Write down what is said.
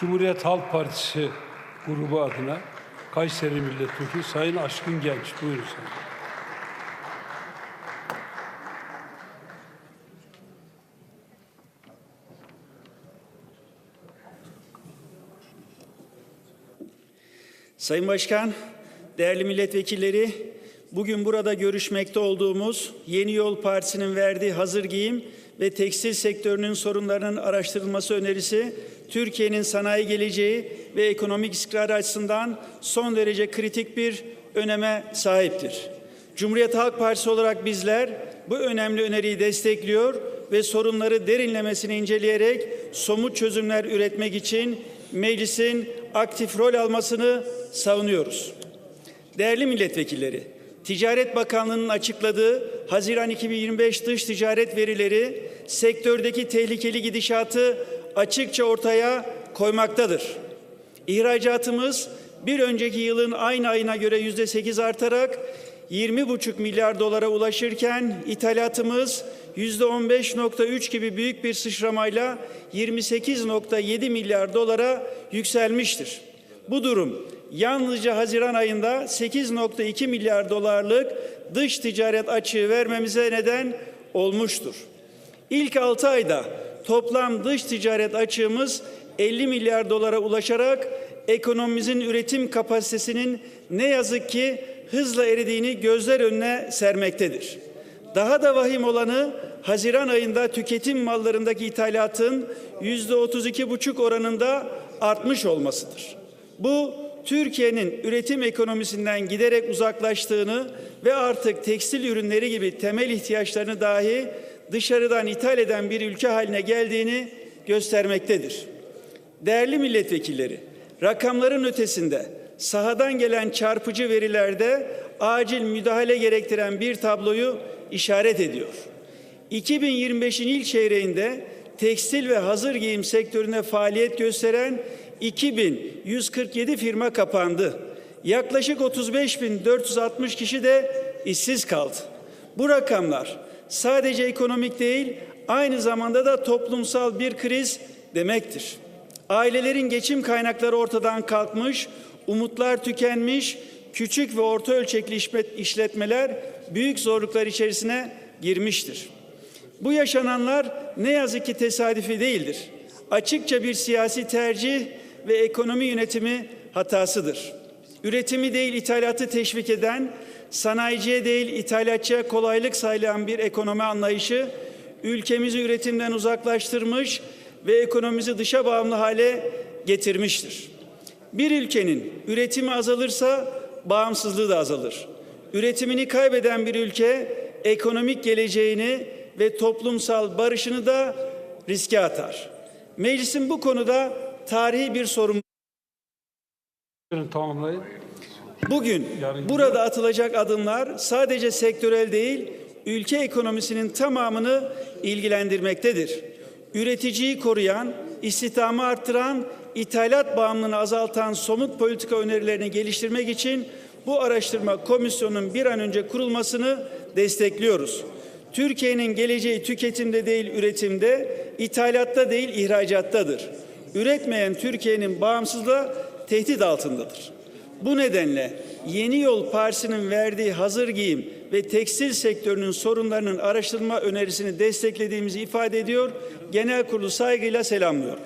Cumhuriyet Halk Partisi grubu adına Kayseri Milletvekili Sayın Aşkın Genç. Buyurun sayın. Sayın Başkan, değerli milletvekilleri, bugün burada görüşmekte olduğumuz Yeni Yol Partisi'nin verdiği hazır giyim ve tekstil sektörünün sorunlarının araştırılması önerisi, Türkiye'nin sanayi geleceği ve ekonomik istikrarı açısından son derece kritik bir öneme sahiptir. Cumhuriyet Halk Partisi olarak bizler bu önemli öneriyi destekliyor ve sorunları derinlemesine inceleyerek somut çözümler üretmek için meclisin aktif rol almasını savunuyoruz. Değerli milletvekilleri, Ticaret Bakanlığı'nın açıkladığı Haziran 2025 dış ticaret verileri sektördeki tehlikeli gidişatı açıkça ortaya koymaktadır. İhracatımız bir önceki yılın aynı ayına göre yüzde sekiz artarak 20,5 milyar dolara ulaşırken ithalatımız yüzde 15.3 gibi büyük bir sıçramayla 28.7 milyar dolara yükselmiştir. Bu durum yalnızca Haziran ayında 8.2 milyar dolarlık dış ticaret açığı vermemize neden olmuştur. İlk 6 ayda toplam dış ticaret açığımız 50 milyar dolara ulaşarak ekonomimizin üretim kapasitesinin ne yazık ki hızla eridiğini gözler önüne sermektedir. Daha da vahim olanı Haziran ayında tüketim mallarındaki ithalatın yüzde 32,5 oranında artmış olmasıdır. Bu Türkiye'nin üretim ekonomisinden giderek uzaklaştığını ve artık tekstil ürünleri gibi temel ihtiyaçlarını dahi dışarıdan ithal eden bir ülke haline geldiğini göstermektedir. Değerli milletvekilleri, rakamların ötesinde sahadan gelen çarpıcı verilerde acil müdahale gerektiren bir tabloyu işaret ediyor. 2025'in ilk çeyreğinde tekstil ve hazır giyim sektöründe faaliyet gösteren 2147 firma kapandı. Yaklaşık 35.460 kişi de işsiz kaldı. Bu rakamlar sadece ekonomik değil, aynı zamanda da toplumsal bir kriz demektir. Ailelerin geçim kaynakları ortadan kalkmış, umutlar tükenmiş, küçük ve orta ölçekli işletmeler büyük zorluklar içerisine girmiştir. Bu yaşananlar ne yazık ki tesadüfi değildir. Açıkça bir siyasi tercih ve ekonomi yönetimi hatasıdır. Üretimi değil ithalatı teşvik eden, sanayiciye değil ithalatçıya kolaylık sağlayan bir ekonomi anlayışı ülkemizi üretimden uzaklaştırmış ve ekonomimizi dışa bağımlı hale getirmiştir. Bir ülkenin üretimi azalırsa bağımsızlığı da azalır. Üretimini kaybeden bir ülke ekonomik geleceğini ve toplumsal barışını da riske atar. Meclisin bu konuda tarihi bir sorun Buyurun tamamlayın. Bugün burada atılacak adımlar sadece sektörel değil, ülke ekonomisinin tamamını ilgilendirmektedir. Üreticiyi koruyan, istihdamı arttıran, ithalat bağımlılığını azaltan somut politika önerilerini geliştirmek için bu araştırma komisyonunun bir an önce kurulmasını destekliyoruz. Türkiye'nin geleceği tüketimde değil üretimde, ithalatta değil ihracattadır. Üretmeyen Türkiye'nin bağımsızlığı tehdit altındadır. Bu nedenle Yeni Yol Partisi'nin verdiği hazır giyim ve tekstil sektörünün sorunlarının araştırma önerisini desteklediğimizi ifade ediyor. Genel kurulu saygıyla selamlıyorum.